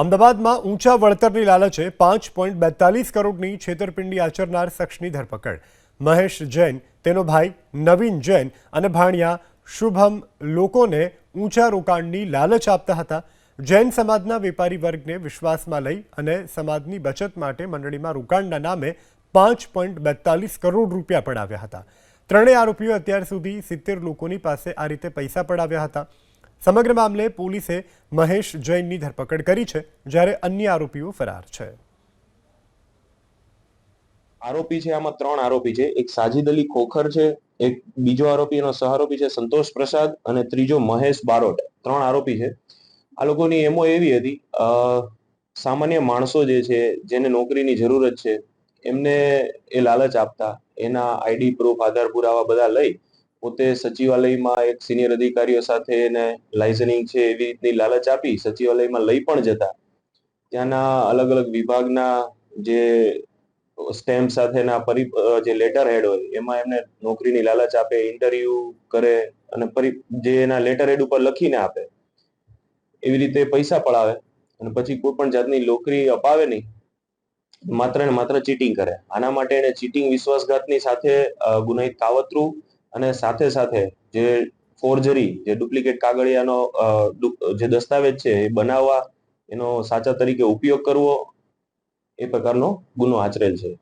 અમદાવાદમાં ઊંચા વળતરની લાલચે પાંચ પોઈન્ટ બેતાલીસ કરોડની છેતરપિંડી આચરનાર શખ્સની ધરપકડ. મહેશ જૈન, તેનો ભાઈ નવીન જૈન અને ભાણિયા શુભમ લોકોને ઊંચા રોકાણની લાલચ આપતા હતા. જૈન સમાજના વેપારી વર્ગને વિશ્વાસમાં લઈ અને સમાજની બચત માટે મંડળીમાં રોકાણના નામે પાંચ પોઈન્ટ બેતાલીસ કરોડ રૂપિયા પડાવ્યા હતા. ત્રણેય આરોપીઓ અત્યાર સુધી સિત્તેર લોકોની પાસે આ રીતે પૈસા પડાવ્યા હતા. સમગ્ર મામલે પોલીસે મહેશ જૈનની ધરપકડ કરી છે, જ્યારે અન્ય આરોપીઓ ફરાર છે. આરોપી છે, આમાં ત્રણ આરોપી છે. એક સાજિદ અલી ખોખર છે, એક બીજો આરોપી એનો સહારોપી છે, સંતોષ પ્રસાદ અને ત્રીજો મહેશ બારોટ. ત્રણ આરોપી છે. આ લોકોની એમો એવી હતી સામાન્ય માણસો જે છે, જેને નોકરીની જરૂરત છે, એમને એ લાલચ આપતા, એના આઈડી પ્રૂફ આધાર પુરાવા બધા લઈ પોતે સચિવાલયમાં એક સિનિયર અધિકારીઓ સાથે એને લાઇઝનિંગ છે એવી રીતની લાલચ આપી સચિવાલયમાં લઈ પણ જતા. ત્યાંના અલગ અલગ વિભાગના જે સ્ટેમ્પ સાથેના પરી જે લેટર હેડ હોય, એમાં એમને નોકરીની લાલચ આપે ઇન્ટરવ્યુ કરે અને પરી, જે એના લેટર હેડ ઉપર લખીને આપે. એવી રીતે પૈસા પડાવે અને પછી કોઈ પણ જાતની નોકરી અપાવે નહીં, માત્ર ને માત્ર ચીટિંગ કરે. આના માટે એને ચીટિંગ વિશ્વાસઘાતની સાથે ગુનાહિત કાવતરું અને સાથે સાથે જે ફોર્જરી જે ડુપ્લિકેટ કાગળિયાનો જે દસ્તાવેજ છે એ બનાવવા એનો સાચા તરીકે ઉપયોગ કરવો એ પ્રકારનો ગુનો આચરેલ છે.